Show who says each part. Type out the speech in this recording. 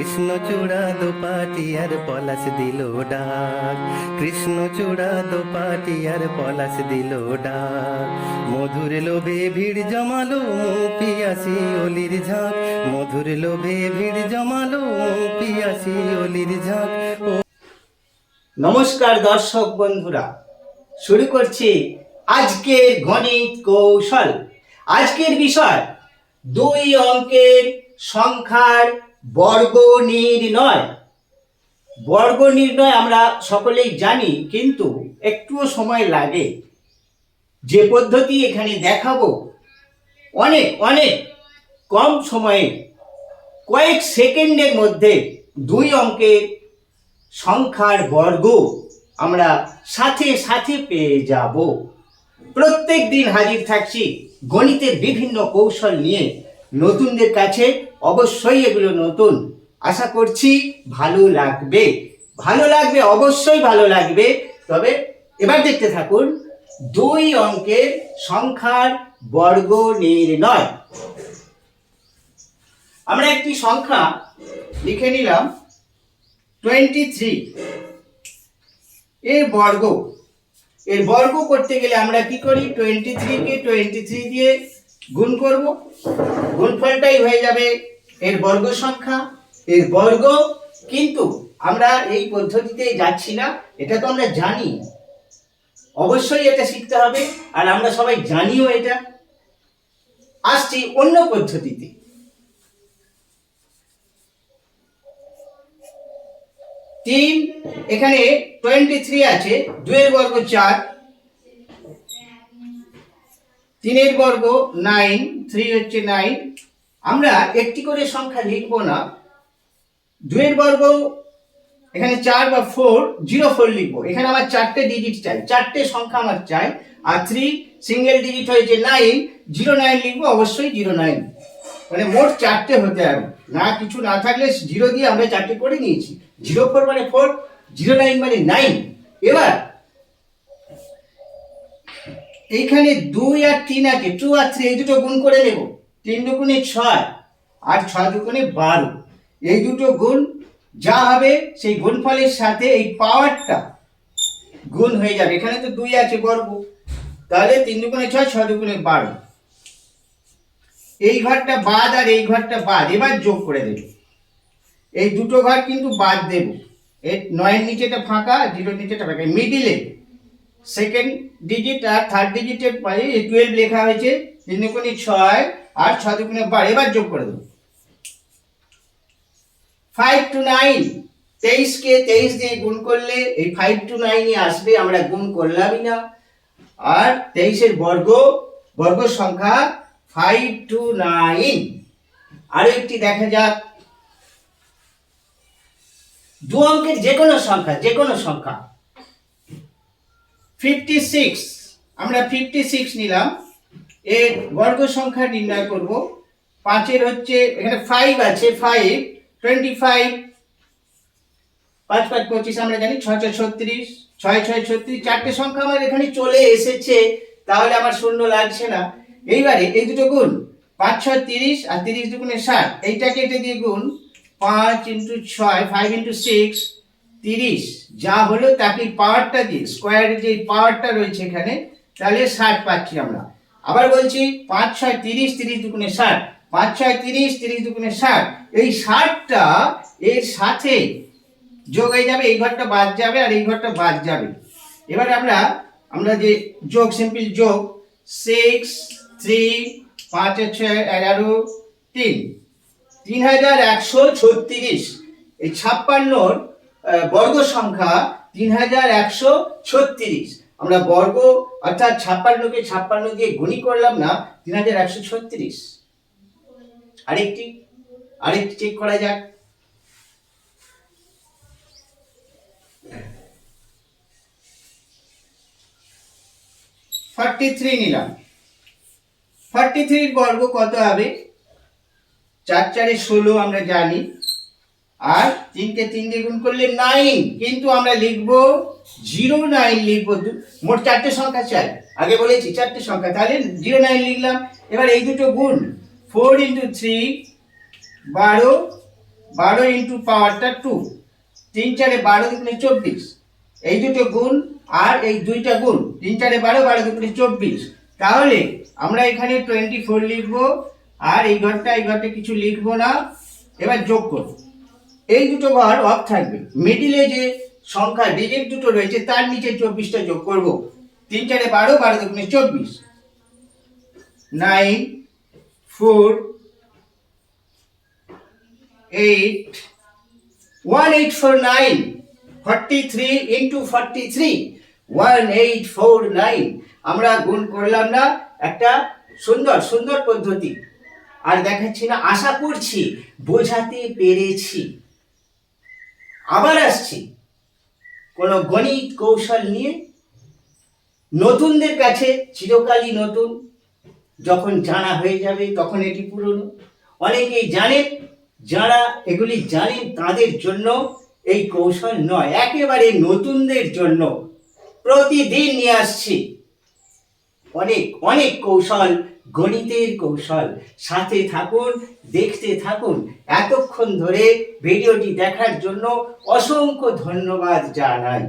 Speaker 1: কৃষ্ণচূড়া দোপাটি আর পলাশ দিল ডাক। কৃষ্ণ কৃষ্ণচূড়া দোপাটি আর পলাশ দিল ডাক। মধুর লোভে ভিড় জমালো পিয়াসি অলির ঝাঁক। মধুর লোভে ভিড় জমালো পিয়াসি অলির ঝাঁক।
Speaker 2: নমস্কার দর্শক বন্ধুরা। শুরু করছি আজকের গণিত কৌশল। আজকের বিষয় দুই অঙ্কের সংখ্যার বর্গ নির্ণয়। বর্গ নির্ণয় আমরা সকলেই জানি, কিন্তু একটুও সময় লাগে। যে পদ্ধতি এখানে দেখাবো, অনেক অনেক কম সময়ে, কয়েক সেকেন্ডের মধ্যে দুই অঙ্কের সংখ্যার বর্গ আমরা সাথে সাথে পেয়ে যাব। প্রত্যেক দিন হাজির থাকছি গণিতের বিভিন্ন কৌশল নিয়ে নতুনদের কাছে। অবশ্যই এগুলো নতুন। আশা করছি ভালো লাগবে। ভালো লাগবে, অবশ্যই ভালো লাগবে। তবে এবার দেখতে থাকুন, দুই অঙ্কের সংখ্যার বর্গ নির্ণয়। আমরা একটি সংখ্যা লিখে নিলাম টোয়েন্টি থ্রি এর বর্গ এর বর্গ করতে গেলে আমরা কি করি? টোয়েন্টি থ্রিকে টোয়েন্টি থ্রি দিয়ে গুণ করব। গুণফলটাই হয়ে যাবে এর বর্গ সংখ্যা, এর বর্গ, কিন্তু আমরা এই পদ্ধতিতে যাচ্ছি না, এটা তো আমরা জানি। অবশ্যই এটা শিখতে হবে, আর আমরা সবাই জানিও এটা। আসছি অন্য পদ্ধতিতে। তিন, এখানে টোয়েন্টি থ্রি আছে, দুয়ের বর্গ চার। তিনের বর্গ নাইন থ্রি হচ্ছে নাইন আমরা একটি করে সংখ্যা লিখব না। দুয়ের বর্গ, এখানে চার বা ফোর জিরো ফোর লিখব। এখানে আমার চারটে ডিজিট চাই। চারটে সংখ্যা আমার চাই। আর থ্রি সিঙ্গেল ডিজিট হয়েছে নাইন জিরো নাইন লিখব, অবশ্যই জিরো নাইন মানে মোট চারটে হতে হবে। না, কিছু না থাকলে জিরো দিয়ে আমরা চারটে করে নিয়েছি। জিরো ফোর মানে ফোর জিরো নাইন মানে নাইন এবার, এইখানে দুই আর তিন আছে টু আর থ্রি এই দুটো গুণ করে নেব। তিন দুগুণে ছয় আর ছয় দুগুণে বারো। এই দুটো গুণ যা হবে, সেই গুণফলের সাথে এই পাওয়ারটা গুণ হয়ে যাবে। এখানে তো দুই আছে বর্গ। তাহলে তিন দুগুণে ছয় ছয় দুগুণে বারো। এই ঘরটা বাদ আর এই ঘরটা বাদ, এবার যোগ করে দেব। এই দুটো ঘর কিন্তু বাদ দেব। এই নয়ের নিচেটা ফাঁকা, জিরোর নিচেটা ফাঁকা। মিডিলে সেকেন্ড ডিজিট আর থার্ড ডিজিটের এই টুয়েলভ লেখা হয়েছে, তিন দুগুণে ছয় আর ছয় দুগুণে বারো, এবার যোগ করে দেবো। ফাইভ টু নাইন তেইশকে তেইশ দিয়ে গুণ করলে এই ফাইভ টু নাইনই আসবে, আমরা গুণ করলামই না। আর তেইশের বর্গ বর্গ সংখ্যা ফাইভ টু নাইন আরও একটি দেখা যাক। দু অঙ্কের যে কোনো সংখ্যা যে কোনো সংখ্যা। ফিফটি সিক্স আমরা ফিফটি সিক্স নিলাম। এর বর্গ সংখ্যা নির্ণয় করব। পাঁচের হচ্ছে, এখানে ফাইভ আছে ফাইভ টোয়েন্টি ফাইভ পাঁচ পাঁচ, পঁচিশ, আমরা জানি ছয় ছয়, ছত্রিশ, ছয় ছয়, ছত্রিশ, চারটে সংখ্যা আমার এখানে চলে এসেছে, তাহলে আমার শূন্য লাগছে না। এইবারে এই দুটো গুণ, পাঁচ, ছয়, তিরিশ আর তিরিশ দুগুণে ষাট, এইটাকে এটা দিয়ে গুণ, পাঁচ ইন্টু ছয় ফাইভ ইন্টু সিক্স তিরিশ, যা হলো তাকে পাওয়ারটা দিয়ে স্কোয়ারের যে পাওয়ারটা রয়েছে এখানে, তাহলে ষাট পাচ্ছি আমরা। আবার বলছি পাঁচ ছয় তিরিশ তিরিশ দুগুণে ষাট। পাঁচ ছয় তিরিশ তিরিশ দুগুণে ষাট। এই ষাটটা এর সাথে যোগ হয়ে যাবে, এই ঘরটা বাদ যাবে আর এই ঘরটা বাদ যাবে। এবার আমরা আমরা যে যোগ, সিম্পল যোগ সিক্স থ্রি পাঁচ, ছয়, এগারো, তিন। তিন হাজার একশো ছত্রিশ। এই ছাপ্পান্নর বর্গ সংখ্যা তিন হাজার একশো ছত্রিশ। আমরা বর্গ অর্থাৎ ছাপ্পান্নকে ছাপ্পান্ন দিয়ে গুণি করলাম না, তিন হাজার একশো ছত্রিশ। আরেকটি আরেকটি চেক করা যাক। ফর্টি থ্রি নিলাম। ফর্টি থ্রির বর্গ কত হবে? চার চারে ষোলো আমরা জানি। আর তিনকে তিন দিয়ে গুণ করলে নাইন কিন্তু আমরা লিখব জিরো নাইন লিখব মোট চারটে সংখ্যা চাই। আগে বলেছি চারটে সংখ্যা, তাহলে জিরো নাইন লিখলাম। এবার এই দুটো গুণ ফোর ইন্টু থ্রি বারো বারো ইন্টু পাওয়ারটা টু তিন চারে বারো দুগুণে চব্বিশ। এই দুটো গুণ আর এই দুইটা গুণ, তিন চারে বারো বারো দুগুণে চব্বিশ। তাহলে আমরা এখানে টোয়েন্টি ফোর লিখব, আর এই ঘরটা এই ঘরটা কিছু লিখব না। এবার যোগ করব। এই দুটো ঘর অফ থাকবে। মিডিলে যে সংখ্যা ডিজিট দুটো রয়েছে, তার নিচে চব্বিশটা যোগ করব। তিন চারে বারো বারো দুগুণে চব্বিশ। Nine four eight one eight four nine forty three into forty three one eight four nine আমরা গুণ করলাম না, একটা সুন্দর সুন্দর পদ্ধতি। আর দেখাচ্ছি না, আশা করছি, বোঝাতে পেরেছি। আবার আসছি। কোনো গণিত কৌশল নিয়ে নতুনদের কাছে, চিরকালই নতুন, যখন জানা হয়ে যাবে তখন এটি পুরনো। অনেকেই জানেন যারা এগুলি জানেন তাদের জন্য এই কৌশল নয়, একেবারে নতুনদের জন্য। প্রতিদিন নিয়ে আসছি। অনেক অনেক কৌশল গণিতের কৌশল। সাথে থাকুন দেখতে থাকুন। এতক্ষণ ধরে ভিডিওটি দেখার জন্য অসংখ্য ধন্যবাদ জানাই।